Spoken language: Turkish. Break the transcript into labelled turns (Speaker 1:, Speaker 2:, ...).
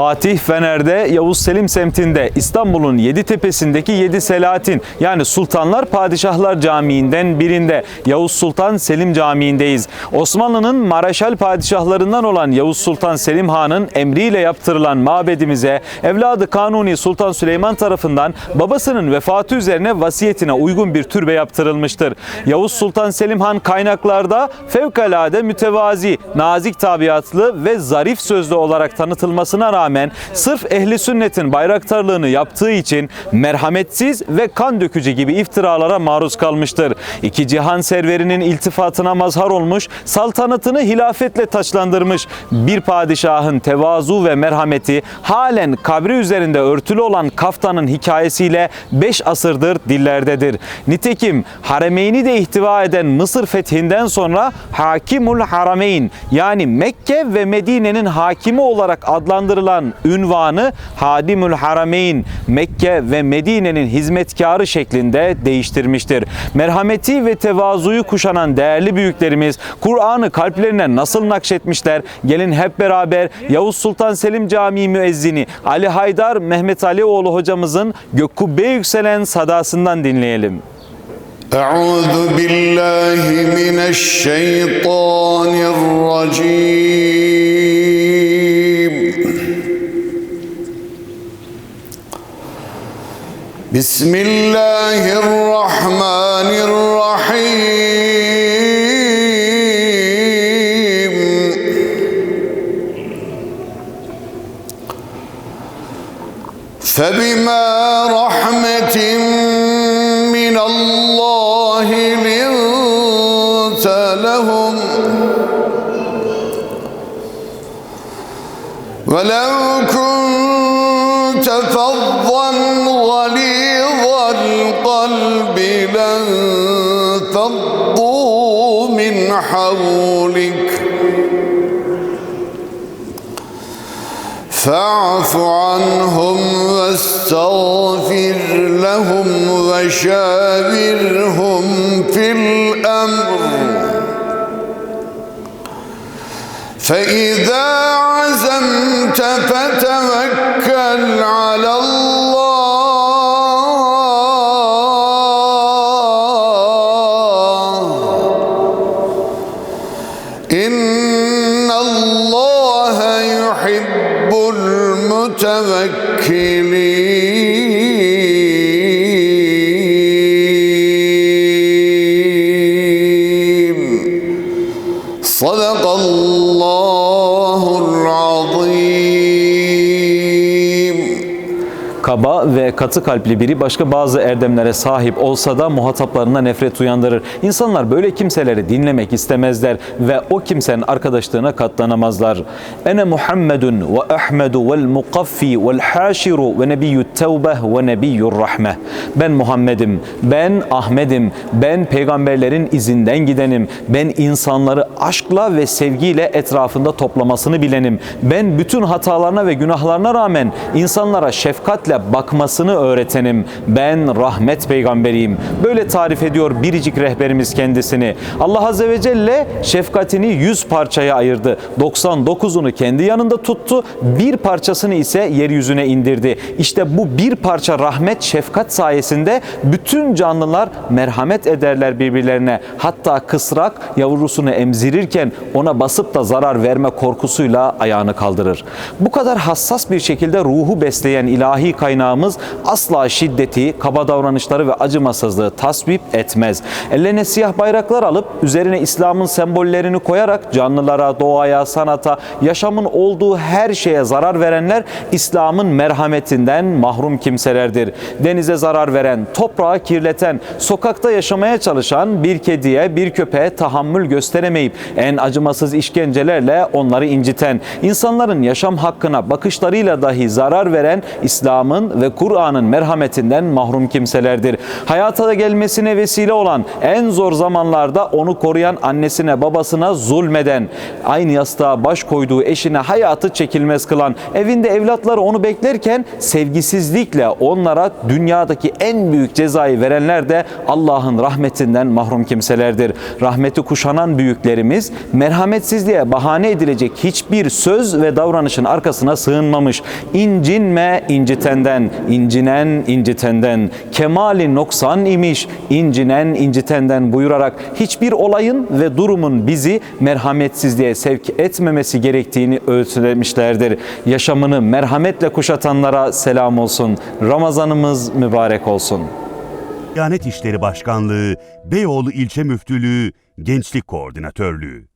Speaker 1: Fatih Fener'de Yavuz Selim semtinde İstanbul'un yedi tepesindeki yedi Selahattin yani Sultanlar Padişahlar Camii'nden birinde Yavuz Sultan Selim Camii'ndeyiz. Osmanlı'nın Maraşal padişahlarından olan Yavuz Sultan Selim Han'ın emriyle yaptırılan mabedimize evladı Kanuni Sultan Süleyman tarafından babasının vefatı üzerine vasiyetine uygun bir türbe yaptırılmıştır. Yavuz Sultan Selim Han kaynaklarda fevkalade mütevazi, nazik tabiatlı ve zarif sözlü olarak tanıtılmasına rağmen sırf ehli sünnetin bayraktarlığını yaptığı için merhametsiz ve kan dökücü gibi iftiralara maruz kalmıştır. İki cihan serverinin iltifatına mazhar olmuş, saltanatını hilafetle taçlandırmış bir padişahın tevazu ve merhameti halen kabri üzerinde örtülü olan kaftanın hikayesiyle 5 asırdır dillerdedir. Nitekim Haremeyni de ihtiva eden Mısır fethinden sonra Hakimul Harameyn yani Mekke ve Medine'nin hakimi olarak adlandırılan ünvanı Hadimül Harameyn Mekke ve Medine'nin hizmetkarı şeklinde değiştirmiştir. Merhameti ve tevazuyu kuşanan değerli büyüklerimiz Kur'an'ı kalplerine nasıl nakşetmişler? Gelin hep beraber Yavuz Sultan Selim Camii müezzini Ali Haydar Mehmet Alioğlu hocamızın gökkubbe yükselen sadasından dinleyelim.
Speaker 2: أعوذ بالله من الشيطان الرجيم بسم الله الرحمن الرحيم. فبما رحمة من الله لنت لهم ولو كنت فظا غليظ القلب لانفضوا من حولك فاعف عنهم واستغفر لهم وشاورهم في الأمر. فإذا عزمت فتوكل إن الله يحب المتوكلين
Speaker 1: Kaba ve katı kalpli biri başka bazı erdemlere sahip olsa da muhataplarına nefret uyandırır. İnsanlar böyle kimseleri dinlemek istemezler ve o kimsenin arkadaşlığına katlanamazlar. Ene Muhammedun ve Ahmedu vel mukaffi vel haşiru ve nebiyyü tevbeh ve nebiyyur rahmeh. Ben Muhammed'im, ben Ahmet'im, ben peygamberlerin izinden gidenim, ben insanları aşkla ve sevgiyle etrafında toplamasını bilenim. Ben bütün hatalarına ve günahlarına rağmen insanlara şefkatle bakmasını öğretenim. Ben rahmet peygamberiyim. Böyle tarif ediyor biricik rehberimiz kendisini. Allah Azze ve Celle şefkatini 100 parçaya ayırdı. 99'unu kendi yanında tuttu. Bir parçasını ise yeryüzüne indirdi. İşte bu bir parça rahmet, şefkat sayesinde bütün canlılar merhamet ederler birbirlerine. Hatta kısrak yavrusunu emzirirken ona basıp da zarar verme korkusuyla ayağını kaldırır. Bu kadar hassas bir şekilde ruhu besleyen ilahi kaynağımız asla şiddeti, kaba davranışları ve acımasızlığı tasvip etmez. Ellerine siyah bayraklar alıp üzerine İslam'ın sembollerini koyarak canlılara, doğaya, sanata, yaşamın olduğu her şeye zarar verenler İslam'ın merhametinden mahrum kimselerdir. Denize zarar veren, toprağı kirleten, sokakta yaşamaya çalışan bir kediye, bir köpeğe tahammül gösteremeyip en acımasız işkencelerle onları inciten, insanların yaşam hakkına bakışlarıyla dahi zarar veren İslam'ın İslam'ın ve Kur'an'ın merhametinden mahrum kimselerdir. Hayata gelmesine vesile olan, en zor zamanlarda onu koruyan annesine babasına zulmeden, aynı yastığa baş koyduğu eşine hayatı çekilmez kılan, evinde evlatları onu beklerken sevgisizlikle onlara dünyadaki en büyük cezayı verenler de Allah'ın rahmetinden mahrum kimselerdir. Rahmeti kuşanan büyüklerimiz merhametsizliğe bahane edilecek hiçbir söz ve davranışın arkasına sığınmamış. İncinme incitenden, incinen incitenden, kemali noksan imiş, incinen incitenden buyurarak hiçbir olayın ve durumun bizi merhametsizliğe sevk etmemesi gerektiğini öğütlemişlerdir. Yaşamını merhametle kuşatanlara selam olsun. Ramazanımız mübarek olsun.
Speaker 3: Diyanet İşleri Başkanlığı, Beyoğlu İlçe Müftülüğü, Gençlik Koordinatörlüğü.